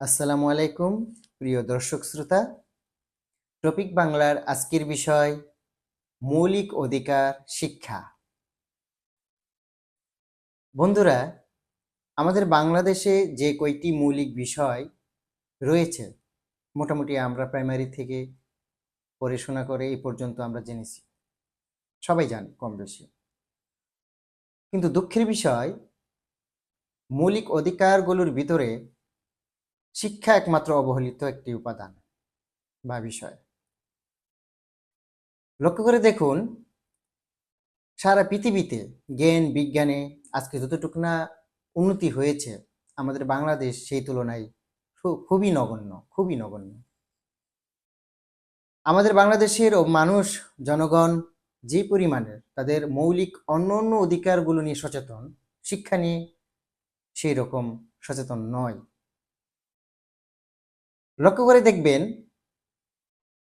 আসসালামু আলাইকুম, প্রিয় দর্শক শ্রোতা। টপিক বাংলার আজকের বিষয়, মৌলিক অধিকার শিক্ষা। বন্ধুরা, আমাদের বাংলাদেশে যে কয়টি মৌলিক বিষয় রয়েছে, মোটামুটি আমরা প্রাইমারি থেকে পড়াশোনা করে এই পর্যন্ত আমরা জেনেছি। সবাই জানি কম বেশি কিন্তু দুঃখের বিষয়, মৌলিক অধিকারগুলোর ভিতরে শিক্ষা একমাত্র অবহেলিত একটি উপাদান বা বিষয়। লক্ষ্য করে দেখুন, সারা পৃথিবীতে জ্ঞান, বিজ্ঞানে আজকে যতটুকু না উন্নতি হয়েছে, আমাদের বাংলাদেশ সেই তুলনায় খুবই নগণ্য খুবই নগণ্য। আমাদের বাংলাদেশের মানুষ, জনগণ যে পরিমাণের তাদের মৌলিক অন্য অন্য অধিকারগুলো নিয়ে সচেতন, শিক্ষা নিয়ে সেই রকম সচেতন নয়। লক্ষ্য করে দেখবেন,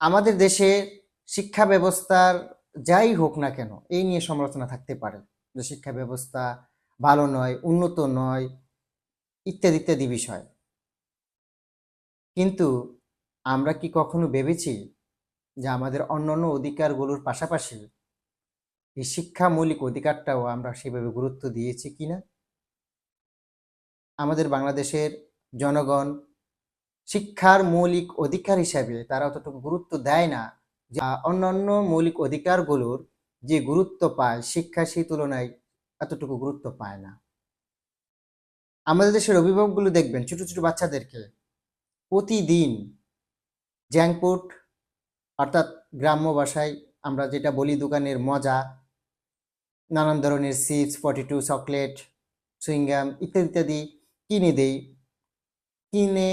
আমাদের দেশে শিক্ষা ব্যবস্থার যাই হোক না কেন, এই নিয়ে সমালোচনা থাকতে পারে। যে শিক্ষা ব্যবস্থা ভালো নয়, উন্নত নয়, ইত্যাদি ইত্যাদি বিষয়। কিন্তু আমরা কি কখনো ভেবেছি যে আমাদের অন্যান্য অধিকারগুলোর পাশাপাশি এই শিক্ষা মৌলিক অধিকারটাও আমরা সেভাবে গুরুত্ব দিয়েছি কিনা? আমাদের বাংলাদেশের জনগণ শিক্ষার মৌলিক অধিকার হিসাবে তারা অতটুকু গুরুত্ব দেয় না। অন্যান্য মৌলিক অধিকারগুলোর যে গুরুত্ব পায়, শিক্ষা সেই তুলনায় এতটুকু গুরুত্ব পায় না। আমাদের দেশের অভিভাবকগুলো দেখবেন, ছোট ছোট বাচ্চাদেরকে প্রতিদিন ফুড অর্থাৎ গ্রাম্য ভাষায় আমরা যেটা বলি দোকানের মজা, নানান ধরনের চিপস, পটেটো, চকলেট সুইংগাম ইত্যাদি ইত্যাদি কিনে দেই। কিনে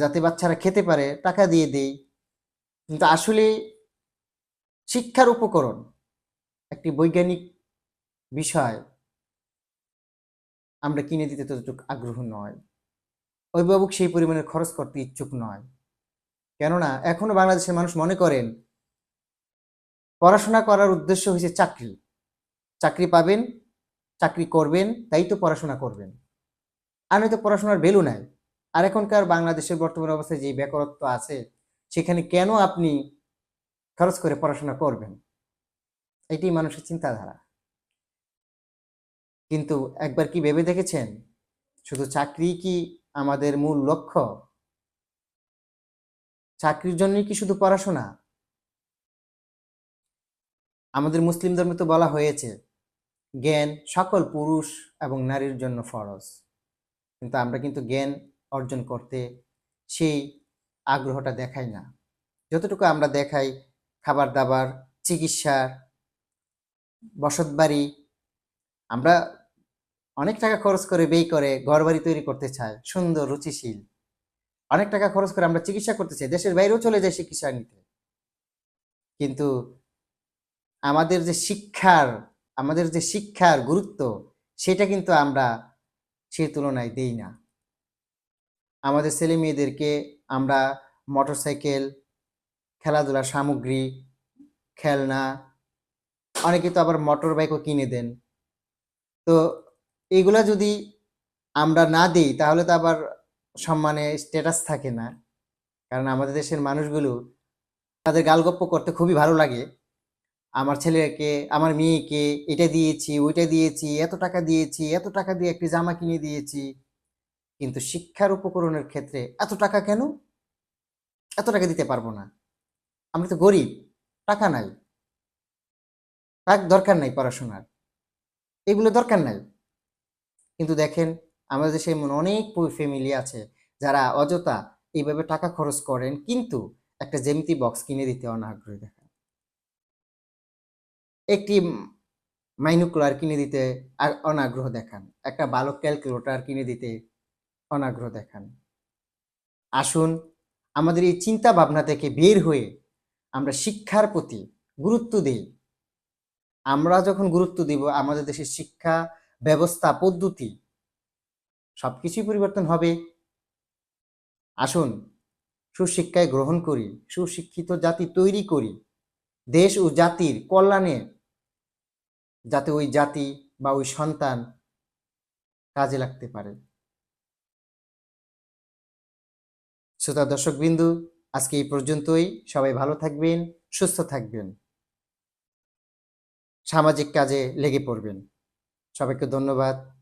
যাতে বাচ্চারা খেতে পারে, টাকা দিয়ে দেই। কিন্তু আসলে শিক্ষার উপকরণ একটি বৈজ্ঞানিক বিষয়, আমরা কিনে দিতে ততটুকু আগ্রহ নয়। অভিভাবক সেই পরিমাণের খরচ করতে ইচ্ছুক নয়। কেননা, এখনও বাংলাদেশের মানুষ মনে করেন, পড়াশোনা করার উদ্দেশ্য হয়েছে চাকরি। চাকরি পাবেন, চাকরি করবেন, তাই তো পড়াশোনা করবেন। আর নয়তো পড়াশোনার ভ্যালু নাই। আর এখনকার বাংলাদেশের বর্তমান অবস্থায় যে বেকারত্ব আছে, সেখানে কেন আপনি খরচ করে পড়াশোনা করবেন? এটি মানুষের চিন্তাধারা। কিন্তু একবার কি ভেবে দেখেছেন? শুধু চাকরি কি আমাদের মূল লক্ষ্য? চাকরির জন্যই কি শুধু পড়াশোনা? আমাদের মুসলিম ধর্মে তো বলা হয়েছে, জ্ঞান সকল পুরুষ এবং নারীর জন্য ফরজ। কিন্তু আমরা কিন্তু জ্ঞান অর্জন করতে সেই আগ্রহটা দেখাই না। যতটুকু আমরা দেখাই খাবার দাবার চিকিৎসার বসত বাড়ি আমরা অনেক টাকা খরচ করে ব্যয় করে ঘর বাড়ি তৈরি করতে চাই, সুন্দর, রুচিশীল। অনেক টাকা খরচ করে আমরা চিকিৎসা করতে চাই, দেশের বাইরেও চলে যাই চিকিৎসা নিতে। কিন্তু আমাদের যে শিক্ষার, আমাদের যে শিক্ষার গুরুত্ব, সেটা কিন্তু আমরা সেই তুলনায় দেই না। আমাদের ছেলে মেয়েদেরকে আমরা মোটরসাইকেল, খেলাধুলার সামগ্রী, খেলনা, অনেকে তো আবার মোটর বাইকও কিনে দেন। তো এগুলা যদি আমরা না দিই, তাহলে তো আবার সম্মানে স্ট্যাটাস থাকে না। কারণ আমাদের দেশের মানুষগুলো তাদের গালগপ্প করতে খুবই ভালো লাগে। আমার ছেলেকে, আমার মেয়েকে এটা দিয়েছি, ওইটা দিয়েছি, এত টাকা দিয়েছি, এত টাকা দিয়ে একটি জামা কিনে দিয়েছি। কিন্তু শিক্ষার উপকরণের ক্ষেত্রে এত টাকা কেন? এত টাকা দিতে পারব না। আমরা তো গরিব, টাকা নাই। টাক দরকার নাই পড়াশোনার। এগুলো দরকার নাই। কিন্তু দেখেন, আমাদের দেশে এমন অনেক ফ্যামিলি আছে যারা অযথা এইভাবে টাকা খরচ করেন কিন্তু একটা জ্যামিতি বক্স কিনে দিতে অনাগ্রহী দেখান। একটি মাইনুকুলার কিনে দিতে অনাগ্রহ দেখান। একটা ভালো ক্যালকুলেটর কিনে দিতে অনাগ্রহ দেখান। আসুন, আমাদের এই চিন্তা ভাবনা থেকে বের হয়ে আমরা শিক্ষার প্রতি গুরুত্ব দিই। আমরা যখন গুরুত্ব দিব, আমাদের দেশের শিক্ষা ব্যবস্থা, পদ্ধতি সব কিছুই পরিবর্তন হবে। আসুন, সুশিক্ষায় গ্রহণ করি, সুশিক্ষিত জাতি তৈরি করি। দেশ ও জাতির কল্যাণে যাতে ওই জাতি বা ওই সন্তান কাজে লাগতে পারে। শ্রোতা দর্শকবিন্দু, আজকে এই পর্যন্তই। সবাই ভালো থাকবেন, সুস্থ থাকবেন। সামাজিক কাজে লেগে পড়বেন। সবাইকে ধন্যবাদ।